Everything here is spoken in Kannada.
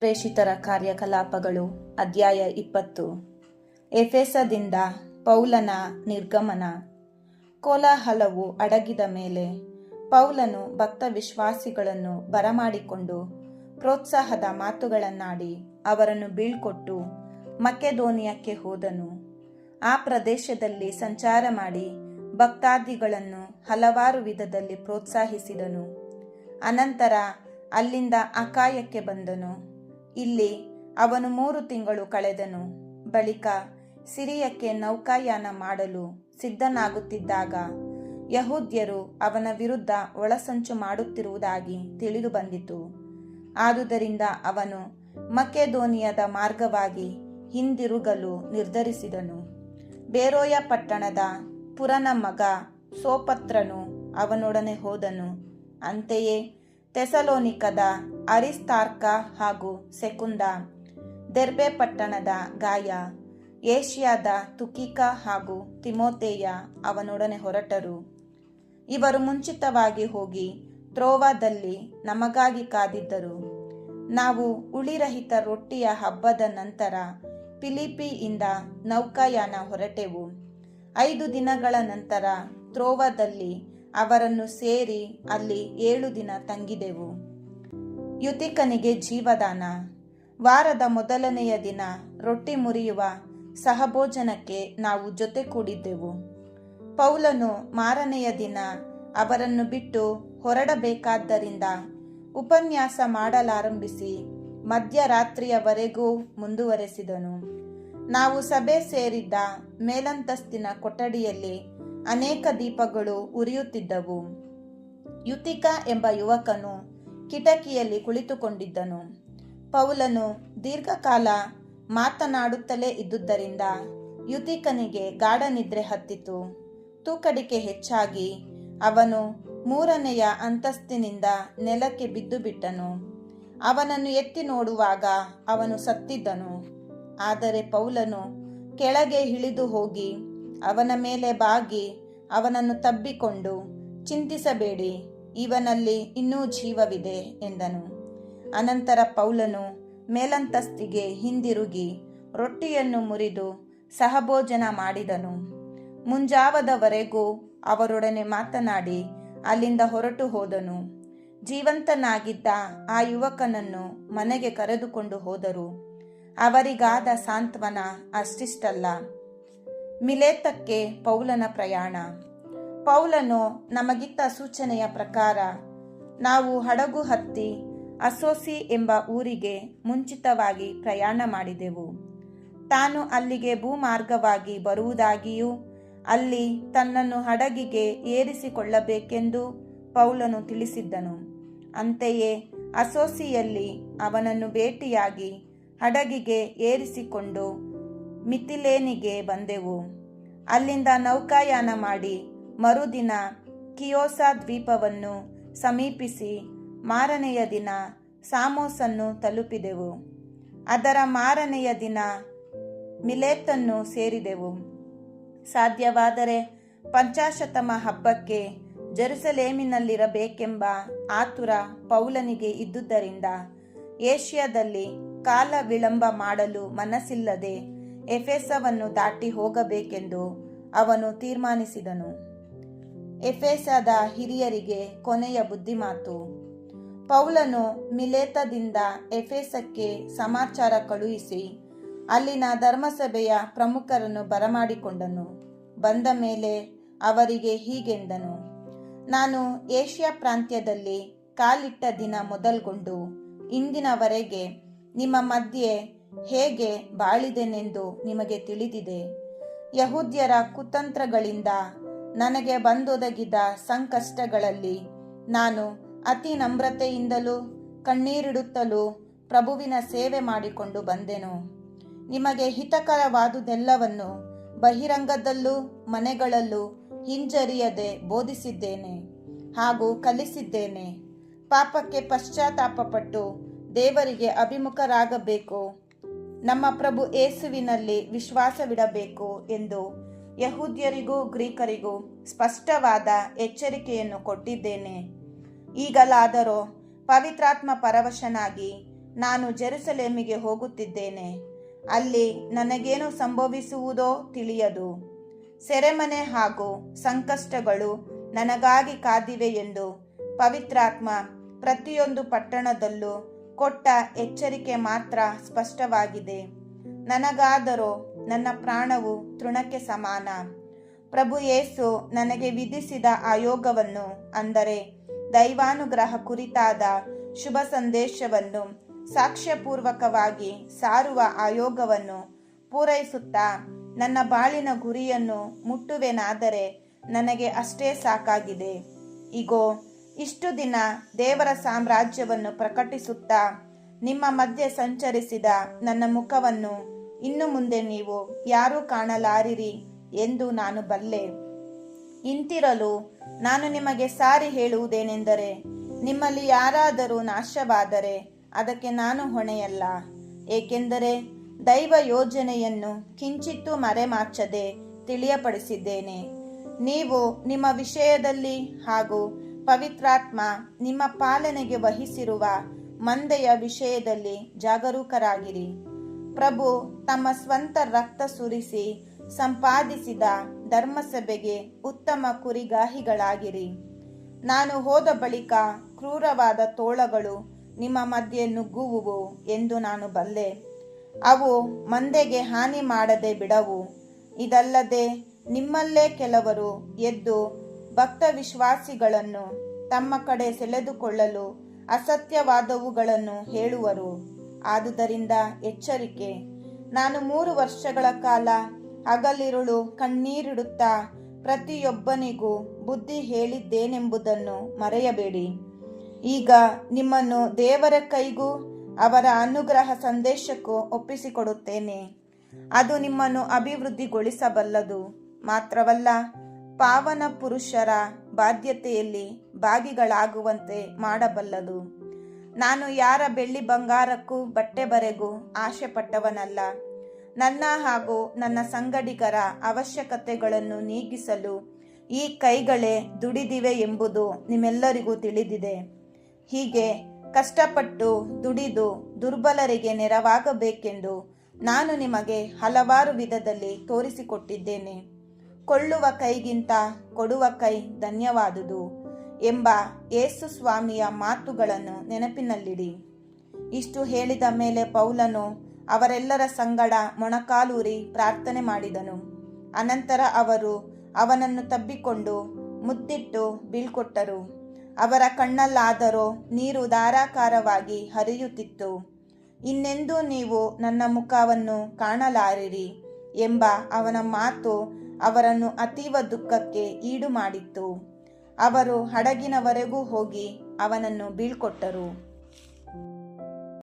ಪ್ರೇಷಿತರ ಕಾರ್ಯಕಲಾಪಗಳು, ಅಧ್ಯಾಯ ಇಪ್ಪತ್ತು. ಎಫೆಸದಿಂದ ಪೌಲನ ನಿರ್ಗಮನ. ಕೋಲಾಹಲವು ಅಡಗಿದ ಮೇಲೆ ಪೌಲನು ಭಕ್ತ ವಿಶ್ವಾಸಿಗಳನ್ನು ಬರಮಾಡಿಕೊಂಡು ಪ್ರೋತ್ಸಾಹದ ಮಾತುಗಳನ್ನಾಡಿ ಅವರನ್ನು ಬೀಳ್ಕೊಟ್ಟು ಮಕೆದೋನಿಯಕ್ಕೆ ಹೋದನು. ಆ ಪ್ರದೇಶದಲ್ಲಿ ಸಂಚಾರ ಮಾಡಿ ಭಕ್ತಾದಿಗಳನ್ನು ಹಲವಾರು ವಿಧದಲ್ಲಿ ಪ್ರೋತ್ಸಾಹಿಸಿದನು. ಅನಂತರ ಅಲ್ಲಿಂದ ಅಕಾಯಕ್ಕೆ ಬಂದನು. ಇಲ್ಲಿ ಅವನು ಮೂರು ತಿಂಗಳು ಕಳೆದನು. ಬಳಿಕ ಸಿರಿಯಕ್ಕೆ ನೌಕಾಯಾನ ಮಾಡಲು ಸಿದ್ಧನಾಗುತ್ತಿದ್ದಾಗ ಯಹೂದ್ಯರು ಅವನ ವಿರುದ್ಧ ಒಳಸಂಚು ಮಾಡುತ್ತಿರುವುದಾಗಿ ತಿಳಿದು ಬಂದಿತು. ಆದುದರಿಂದ ಅವನು ಮಕೆದೋನಿಯದ ಮಾರ್ಗವಾಗಿ ಹಿಂದಿರುಗಲು ನಿರ್ಧರಿಸಿದನು. ಬೇರೋಯ ಪಟ್ಟಣದ ಪುರನ ಮಗ ಸೋಪತ್ರನು ಅವನೊಡನೆ ಹೋದನು. ಅಂತೆಯೇ ತೆಸಲೋನಿಕದ ಅರಿಸ್ತಾರ್ಕ ಹಾಗೂ ಸೆಕುಂದ, ದೆರ್ಬೆ ಪಟ್ಟಣದ ಗಾಯ, ಏಷ್ಯಾದ ತುಕಿಕ ಹಾಗೂ ತಿಮೋತೇಯ ಅವನೊಡನೆ ಹೊರಟರು. ಇವರು ಮುಂಚಿತವಾಗಿ ಹೋಗಿ ತ್ರೋವಾದಲ್ಲಿ ನಮಗಾಗಿ ಕಾದಿದ್ದರು. ನಾವು ಉಳಿರಹಿತ ರೊಟ್ಟಿಯ ಹಬ್ಬದ ನಂತರ ಫಿಲಿಪಿಯಿಂದ ನೌಕಾಯಾನ ಹೊರಟೆವು. ಐದು ದಿನಗಳ ನಂತರ ತ್ರೋವದಲ್ಲಿ ಅವರನ್ನು ಸೇರಿ ಅಲ್ಲಿ ಏಳು ದಿನ ತಂಗಿದೆವು. ಯುತಿಕನಿಗೆ ಜೀವದಾನ. ವಾರದ ಮೊದಲನೆಯ ದಿನ ರೊಟ್ಟಿ ಮುರಿಯುವ ಸಹಭೋಜನಕ್ಕೆ ನಾವು ಜೊತೆ ಕೂಡಿದ್ದೆವು. ಪೌಲನು ಮಾರನೆಯ ದಿನ ಅವರನ್ನು ಬಿಟ್ಟು ಹೊರಡಬೇಕಾದ್ದರಿಂದ ಉಪನ್ಯಾಸ ಮಾಡಲಾರಂಭಿಸಿ ಮಧ್ಯರಾತ್ರಿಯವರೆಗೂ ಮುಂದುವರೆಸಿದನು. ನಾವು ಸಭೆ ಸೇರಿದ್ದ ಮೇಲಂತಸ್ತಿನ ಕೊಠಡಿಯಲ್ಲಿ ಅನೇಕ ದೀಪಗಳು ಉರಿಯುತ್ತಿದ್ದವು. ಯುತಿಕ ಎಂಬ ಯುವಕನು ಕಿಟಕಿಯಲ್ಲಿ ಕುಳಿತುಕೊಂಡಿದ್ದನು. ಪೌಲನು ದೀರ್ಘಕಾಲ ಮಾತನಾಡುತ್ತಲೇ ಇದ್ದುದರಿಂದ ಯುತಿಕನಿಗೆ ಗಾಢ ನಿದ್ರೆ ಹತ್ತಿತು. ತೂಕಡಿಕೆ ಹೆಚ್ಚಾಗಿ ಅವನು ಮೂರನೆಯ ಅಂತಸ್ತಿನಿಂದ ನೆಲಕ್ಕೆ ಬಿದ್ದು ಬಿಟ್ಟನು ಅವನನ್ನು ಎತ್ತಿ ನೋಡುವಾಗ ಅವನು ಸತ್ತಿದ್ದನು. ಆದರೆ ಪೌಲನು ಕೆಳಗೆ ಇಳಿದು ಹೋಗಿ ಅವನ ಮೇಲೆ ಬಾಗಿ, ಅವನನ್ನು ತಬ್ಬಿಕೊಂಡು, ಚಿಂತಿಸಬೇಡಿ, ಇವನಲ್ಲಿ ಇನ್ನೂ ಜೀವವಿದೆ ಎಂದನು. ಅನಂತರ ಪೌಲನು ಮೇಲಂತಸ್ತಿಗೆ ಹಿಂದಿರುಗಿ ರೊಟ್ಟಿಯನ್ನು ಮುರಿದು ಸಹಭೋಜನ ಮಾಡಿದನು. ಮುಂಜಾವದವರೆಗೂ ಅವರೊಡನೆ ಮಾತನಾಡಿ ಅಲ್ಲಿಂದ ಹೊರಟು ಹೋದನು. ಜೀವಂತನಾಗಿದ್ದ ಆ ಯುವಕನನ್ನು ಮನೆಗೆ ಕರೆದುಕೊಂಡು ಹೋದರು. ಅವರಿಗಾದ ಸಾಂತ್ವನ ಅಷ್ಟಿಷ್ಟಲ್ಲ. ಮಿಲೇತಕ್ಕೆ ಪೌಲನ ಪ್ರಯಾಣ. ಪೌಲನು ನಮಗಿತ್ತ ಸೂಚನೆಯ ಪ್ರಕಾರ, ನಾವು ಹಡಗು ಹತ್ತಿ ಅಸೋಸಿ ಎಂಬ ಊರಿಗೆ ಮುಂಚಿತವಾಗಿ ಪ್ರಯಾಣ ಮಾಡಿದೆವು. ತಾನು ಅಲ್ಲಿಗೆ ಭೂಮಾರ್ಗವಾಗಿ ಬರುವುದಾಗಿಯೂ, ಅಲ್ಲಿ ತನ್ನನ್ನು ಹಡಗಿಗೆ ಏರಿಸಿಕೊಳ್ಳಬೇಕೆಂದು ಪೌಲನು ತಿಳಿಸಿದ್ದನು. ಅಂತೆಯೇ ಅಸೋಸಿಯಲ್ಲಿ ಅವನನ್ನು ಭೇಟಿಯಾಗಿ ಹಡಗಿಗೆ ಏರಿಸಿಕೊಂಡು ಮಿತಿಲೇನಿಗೆ ಬಂದೆವು. ಅಲ್ಲಿಂದ ನೌಕಾಯಾನ ಮಾಡಿ ಮರುದಿನ ಕಿಯೋಸ ದ್ವೀಪವನ್ನು ಸಮೀಪಿಸಿ ಮಾರನೆಯ ದಿನ ಸಾಮೋಸನ್ನು ತಲುಪಿದೆವು. ಅದರ ಮಾರನೆಯ ದಿನ ಮಿಲೇತನ್ನು ಸೇರಿದೆವು. ಸಾಧ್ಯವಾದರೆ ಪಂಚಾಶತಮ ಹಬ್ಬಕ್ಕೆ ಜೆರುಸಲೇಮಿನಲ್ಲಿರಬೇಕೆಂಬ ಆತುರ ಪೌಲನಿಗೆ ಇದ್ದುದರಿಂದ ಏಷ್ಯಾದಲ್ಲಿ ಕಾಲ ವಿಳಂಬ ಮಾಡಲು ಮನಸ್ಸಿಲ್ಲದೆ ಎಫೆಸವನ್ನು ದಾಟಿ ಹೋಗಬೇಕೆಂದು ಅವನು ತೀರ್ಮಾನಿಸಿದನು. ಎಫೆಸದ ಹಿರಿಯರಿಗೆ ಕೊನೆಯ ಬುದ್ಧಿಮಾತು, ಪೌಲನು ಮಿಲೇತದಿಂದ ಎಫೆಸಕ್ಕೆ ಸಮಾಚಾರ ಕಳುಹಿಸಿ ಅಲ್ಲಿನ ಧರ್ಮಸಭೆಯ ಪ್ರಮುಖರನ್ನು ಬರಮಾಡಿಕೊಂಡನು. ಬಂದ ಮೇಲೆ ಅವರಿಗೆ ಹೀಗೆಂದನು, ನಾನು ಏಷ್ಯಾ ಪ್ರಾಂತ್ಯದಲ್ಲಿ ಕಾಲಿಟ್ಟ ದಿನ ಮೊದಲ್ಗೊಂಡು ಇಂದಿನವರೆಗೆ ನಿಮ್ಮ ಮಧ್ಯೆ ಹೇಗೆ ಬಾಳಿದೆನೆಂದು ನಿಮಗೆ ತಿಳಿದಿದೆ. ಯಹೂದ್ಯರ ಕುತಂತ್ರಗಳಿಂದ ನನಗೆ ಬಂದೊದಗಿದ ಸಂಕಷ್ಟಗಳಲ್ಲಿ ನಾನು ಅತಿ ನಮ್ರತೆಯಿಂದಲೂ ಕಣ್ಣೀರಿಡುತ್ತಲೂ ಪ್ರಭುವಿನ ಸೇವೆ ಮಾಡಿಕೊಂಡು ಬಂದೆನು. ನಿಮಗೆ ಹಿತಕರವಾದುದೆಲ್ಲವನ್ನು ಬಹಿರಂಗದಲ್ಲೂ ಮನೆಗಳಲ್ಲೂ ಹಿಂಜರಿಯದೆ ಬೋಧಿಸಿದ್ದೇನೆ ಹಾಗೂ ಕಲಿಸಿದ್ದೇನೆ. ಪಾಪಕ್ಕೆ ಪಶ್ಚಾತ್ತಾಪಪಟ್ಟು ದೇವರಿಗೆ ಅಭಿಮುಖರಾಗಬೇಕು. ನಮ್ಮ ಪ್ರಭು ಏಸುವಿನಲ್ಲಿ ವಿಶ್ವಾಸವಿಡಬೇಕು ಎಂದು ಯಹೂದ್ಯರಿಗೂ ಗ್ರೀಕರಿಗೂ ಸ್ಪಷ್ಟವಾದ ಎಚ್ಚರಿಕೆಯನ್ನು ಕೊಟ್ಟಿದ್ದೇನೆ. ಈಗಲಾದರೂ ಪವಿತ್ರಾತ್ಮ ಪರವಶನಾಗಿ ನಾನು ಜೆರುಸಲೇಮಿಗೆ ಹೋಗುತ್ತಿದ್ದೇನೆ. ಅಲ್ಲಿ ನನಗೇನು ಸಂಭವಿಸುವುದೋ ತಿಳಿಯದು. ಸೆರೆಮನೆ ಹಾಗೂ ಸಂಕಷ್ಟಗಳು ನನಗಾಗಿ ಕಾದಿವೆ ಎಂದು ಪವಿತ್ರಾತ್ಮ ಪ್ರತಿಯೊಂದು ಪಟ್ಟಣದಲ್ಲೂ ಕೊಟ್ಟ ಎಚ್ಚರಿಕೆ ಮಾತ್ರ ಸ್ಪಷ್ಟವಾಗಿದೆ. ನನಗಾದರೂ ನನ್ನ ಪ್ರಾಣವು ತೃಣಕ್ಕೆ ಸಮಾನ. ಪ್ರಭು ಯೇಸು ನನಗೆ ವಿಧಿಸಿದ ಆಯೋಗವನ್ನು ಅಂದರೆ ದೈವಾನುಗ್ರಹ ಕುರಿತಾದ ಶುಭ ಸಂದೇಶವನ್ನು ಸಾಕ್ಷ್ಯಪೂರ್ವಕವಾಗಿ ಸಾರುವ ಆಯೋಗವನ್ನು ಪೂರೈಸುತ್ತಾ ನನ್ನ ಬಾಳಿನ ಗುರಿಯನ್ನು ಮುಟ್ಟುವೆನಾದರೆ ನನಗೆ ಅಷ್ಟೇ ಸಾಕಾಗಿದೆ. ಇಗೋ ಇಷ್ಟು ದಿನ ದೇವರ ಸಾಮ್ರಾಜ್ಯವನ್ನು ಪ್ರಕಟಿಸುತ್ತಾ ನಿಮ್ಮ ಮಧ್ಯೆ ಸಂಚರಿಸಿದ ನನ್ನ ಮುಖವನ್ನು ಇನ್ನು ಮುಂದೆ ನೀವು ಯಾರೂ ಕಾಣಲಾರಿರಿ ಎಂದು ನಾನು ಬಲ್ಲೆ. ಇಂತಿರಲು ನಾನು ನಿಮಗೆ ಸಾರಿ ಹೇಳುವುದೇನೆಂದರೆ, ನಿಮ್ಮಲ್ಲಿ ಯಾರಾದರೂ ನಾಶವಾದರೆ ಅದಕ್ಕೆ ನಾನು ಹೊಣೆಯಲ್ಲ. ಏಕೆಂದರೆ ದೈವ ಯೋಜನೆಯನ್ನು ಕಿಂಚಿತ್ತೂ ಮರೆಮಾಚದೆ ತಿಳಿಯಪಡಿಸಿದ್ದೇನೆ. ನೀವು ನಿಮ್ಮ ವಿಷಯದಲ್ಲಿ ಹಾಗೂ ಪವಿತ್ರಾತ್ಮ ನಿಮ್ಮ ಪಾಲನೆಗೆ ವಹಿಸಿರುವ ಮಂದೆಯ ವಿಷಯದಲ್ಲಿ ಜಾಗರೂಕರಾಗಿರಿ. ಪ್ರಭು ತಮ್ಮ ಸ್ವಂತ ರಕ್ತ ಸುರಿಸಿ ಸಂಪಾದಿಸಿದ ಧರ್ಮಸಭೆಗೆ ಉತ್ತಮ ಕುರಿಗಾಹಿಗಳಾಗಿರಿ. ನಾನು ಹೋದ ಬಳಿಕ ಕ್ರೂರವಾದ ತೋಳಗಳು ನಿಮ್ಮ ಮಧ್ಯೆ ನುಗ್ಗುವುವು ಎಂದು ನಾನು ಬಲ್ಲೆ. ಅವು ಮಂದೆಗೆ ಹಾನಿ ಮಾಡದೆ ಬಿಡವು. ಇದಲ್ಲದೆ ನಿಮ್ಮಲ್ಲೇ ಕೆಲವರು ಎದ್ದು ಭಕ್ತ ವಿಶ್ವಾಸಿಗಳನ್ನು ತಮ್ಮ ಕಡೆ ಸೆಳೆದುಕೊಳ್ಳಲು ಅಸತ್ಯವಾದವುಗಳನ್ನು ಹೇಳುವರು. ಆದುದರಿಂದ ಎಚ್ಚರಿಕೆ. ನಾನು ಮೂರು ವರ್ಷಗಳ ಕಾಲ ಹಗಲಿರುಳು ಕಣ್ಣೀರಿಡುತ್ತಾ ಪ್ರತಿಯೊಬ್ಬನಿಗೂ ಬುದ್ಧಿ ಹೇಳಿದ್ದೇನೆಂಬುದನ್ನು ಮರೆಯಬೇಡಿ. ಈಗ ನಿಮ್ಮನ್ನು ದೇವರ ಕೈಗೂ ಅವರ ಅನುಗ್ರಹ ಸಂದೇಶಕ್ಕೂ ಒಪ್ಪಿಸಿಕೊಡುತ್ತೇನೆ. ಅದು ನಿಮ್ಮನ್ನು ಅಭಿವೃದ್ಧಿಗೊಳಿಸಬಲ್ಲದು. ಮಾತ್ರವಲ್ಲ ಪಾವನ ಪುರುಷರ ಬಾಧ್ಯತೆಯಲ್ಲಿ ಭಾಗಿಗಳಾಗುವಂತೆ ಮಾಡಬಲ್ಲದು. ನಾನು ಯಾರ ಬೆಳ್ಳಿ ಬಂಗಾರಕ್ಕೂ ಬಟ್ಟೆ ಬರೆಗೂ ಆಶೆ ಪಟ್ಟವನಲ್ಲ ನನ್ನ ಹಾಗೂ ನನ್ನ ಸಂಗಡಿಗರ ಅವಶ್ಯಕತೆಗಳನ್ನು ನೀಗಿಸಲು ಈ ಕೈಗಳೇ ದುಡಿದಿವೆ ಎಂಬುದು ನಿಮ್ಮೆಲ್ಲರಿಗೂ ತಿಳಿದಿದೆ. ಹೀಗೆ ಕಷ್ಟಪಟ್ಟು ದುಡಿದು ದುರ್ಬಲರಿಗೆ ನೆರವಾಗಬೇಕೆಂದು ನಾನು ನಿಮಗೆ ಹಲವಾರು ವಿಧದಲ್ಲಿ ತೋರಿಸಿಕೊಟ್ಟಿದ್ದೇನೆ. ಕೊಳ್ಳುವ ಕೈಗಿಂತ ಕೊಡುವ ಕೈ ಧನ್ಯವಾದುದು ಎಂಬ ಯೇಸು ಸ್ವಾಮಿಯ ಮಾತುಗಳನ್ನು ನೆನಪಿನಲ್ಲಿಡಿ. ಇಷ್ಟು ಹೇಳಿದ ಮೇಲೆ ಪೌಲನು ಅವರೆಲ್ಲರ ಸಂಗಡ ಮೊಣಕಾಲೂರಿ ಪ್ರಾರ್ಥನೆ ಮಾಡಿದನು. ಅನಂತರ ಅವರು ಅವನನ್ನು ತಬ್ಬಿಕೊಂಡು ಮುದ್ದಿಟ್ಟು ಬೀಳ್ಕೊಟ್ಟರು. ಅವರ ಕಣ್ಣಲ್ಲಾದರೂ ನೀರು ಧಾರಾಕಾರವಾಗಿ ಹರಿಯುತ್ತಿತ್ತು. ಇನ್ನೆಂದೂ ನೀವು ನನ್ನ ಮುಖವನ್ನು ಕಾಣಲಾರಿರಿ ಎಂಬ ಅವನ ಮಾತು ಅವರನ್ನು ಅತೀವ ದುಃಖಕ್ಕೆ ಈಡು ಮಾಡಿತ್ತು ಅವರು ಹಡಗಿನವರೆಗೂ ಹೋಗಿ ಅವನನ್ನು ಬೀಳ್ಕೊಟ್ಟರು.